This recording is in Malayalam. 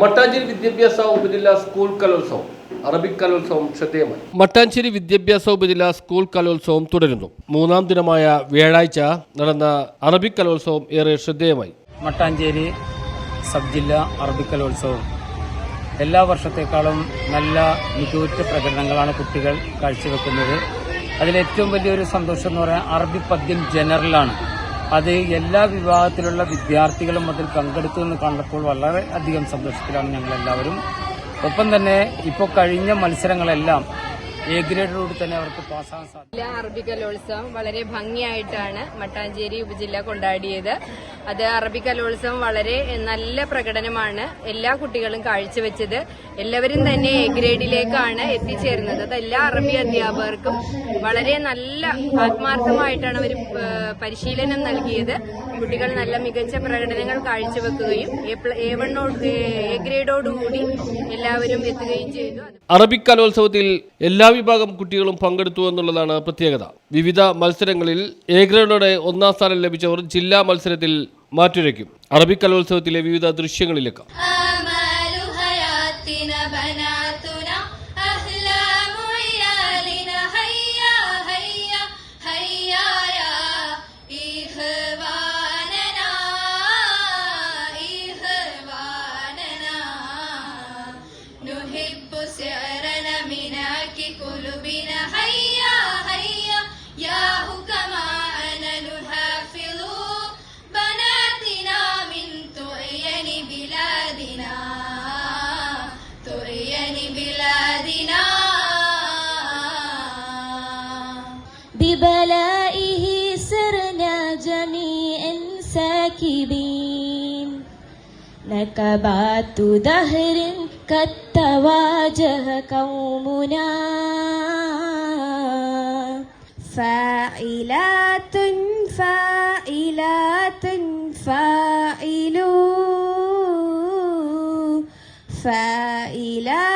Mattancherry വിദ്യാഭ്യാസ ഉപജില്ലാ സ്കൂൾ കലോത്സവം അറബിക് കലോത്സവം ശ്രദ്ധേയമായി. മട്ടാഞ്ചേരി വിദ്യാഭ്യാസ ഉപജില്ലാ സ്കൂൾ കലോത്സവം തുടരുന്നു. മൂന്നാം ദിനമായ വ്യാഴാഴ്ച നടന്ന അറബിക് കലോത്സവം ഏറെ ശ്രദ്ധേയമായി. മട്ടാഞ്ചേരി സബ് ജില്ലാ അറബിക് കലോത്സവം. എല്ലാ വർഷത്തേക്കാളും നല്ല മികവുറ്റ പ്രകടനങ്ങളാണ് കുട്ടികൾ കാഴ്ചവെക്കുന്നത്. അതിലേറ്റവും വലിയൊരു സന്തോഷം എന്ന് പറയാൻ അറബി പദ്യം ജനറലാണ്. അത് എല്ലാ വിഭാഗത്തിലുള്ള വിദ്യാർത്ഥികളും അതിൽ പങ്കെടുത്തു എന്ന് കണ്ടപ്പോൾ വളരെ അധികം സന്തോഷത്തിലാണ് ഞങ്ങളെല്ലാവരും ഒപ്പം തന്നെ ഇപ്പോൾ കഴിഞ്ഞ മത്സരങ്ങളെല്ലാം എ ഗ്രേഡോട് തന്നെ അവർക്ക് പാസ്സാകാൻ സാധിക്കും? ജില്ലാ അറബി കലോത്സവം വളരെ ഭംഗിയായിട്ടാണ് മട്ടാഞ്ചേരി ഉപജില്ല കൊണ്ടാടിയത്. അത് അറബി കലോത്സവം വളരെ നല്ല പ്രകടനമാണ് എല്ലാ കുട്ടികളും കാഴ്ചവെച്ചത്. എല്ലാവരും തന്നെ എ ഗ്രേഡിലേക്കാണ് എത്തിച്ചേരുന്നത് അത് എല്ലാ അറബി അധ്യാപകർക്കും വളരെ നല്ല ആത്മാർത്ഥമായിട്ടാണ് അവർ പരിശീലനം നൽകിയത്. കുട്ടികൾ നല്ല മികച്ച പ്രകടനങ്ങൾ കാഴ്ചവെക്കുകയും എ വണ്ണോട് എ ഗ്രേഡോടുകൂടി എല്ലാവരും എത്തുകയും ചെയ്തു. അറബിക് കലോത്സവത്തിൽ എല്ലാ വിഭാഗം കുട്ടികളും പങ്കെടുത്തു എന്നുള്ളതാണ് പ്രത്യേകത. വിവിധ മത്സരങ്ങളിൽ എ ഒന്നാം സ്ഥാനം ലഭിച്ചവർ ജില്ലാ മത്സരത്തിൽ മാറ്റുരയ്ക്കും. അറബിക് കലോത്സവത്തിലെ വിവിധ ദൃശ്യങ്ങളിലേക്ക്. بلادنا. ببلائه سرنا جميعا ساكبين. نكبات دهر قد تواجه قومنا فاعلات فاعلات فاعلون فاعلات